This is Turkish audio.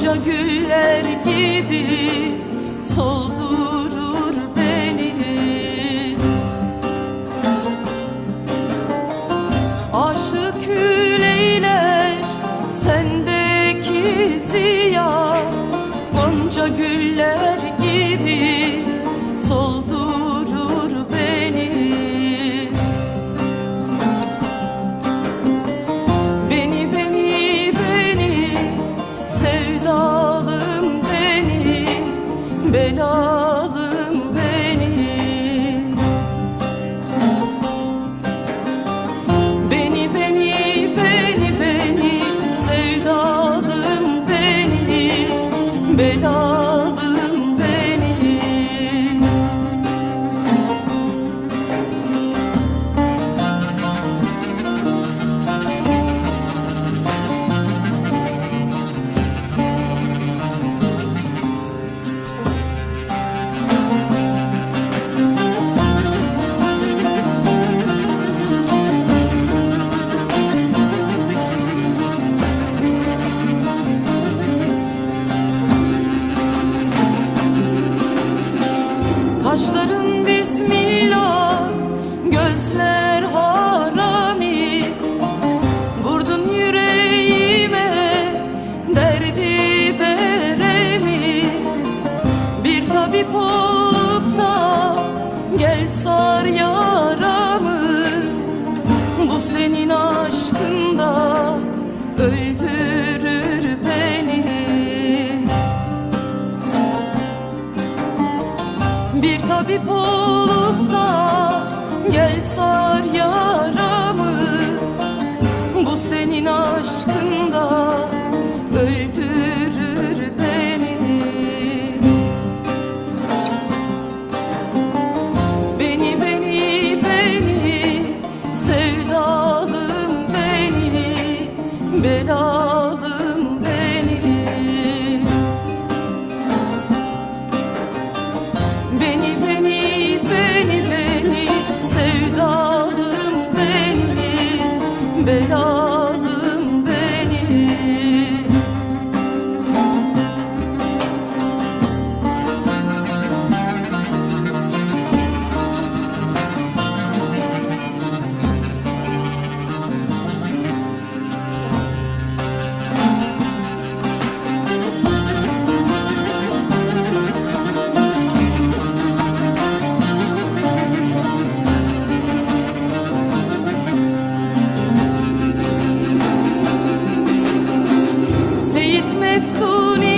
Gonca güller gibi soldu bir tabip olup da gel sar yaramı. Bu senin aşkında öldürür beni. Beni beni beni sevdalım beni. Bela meftun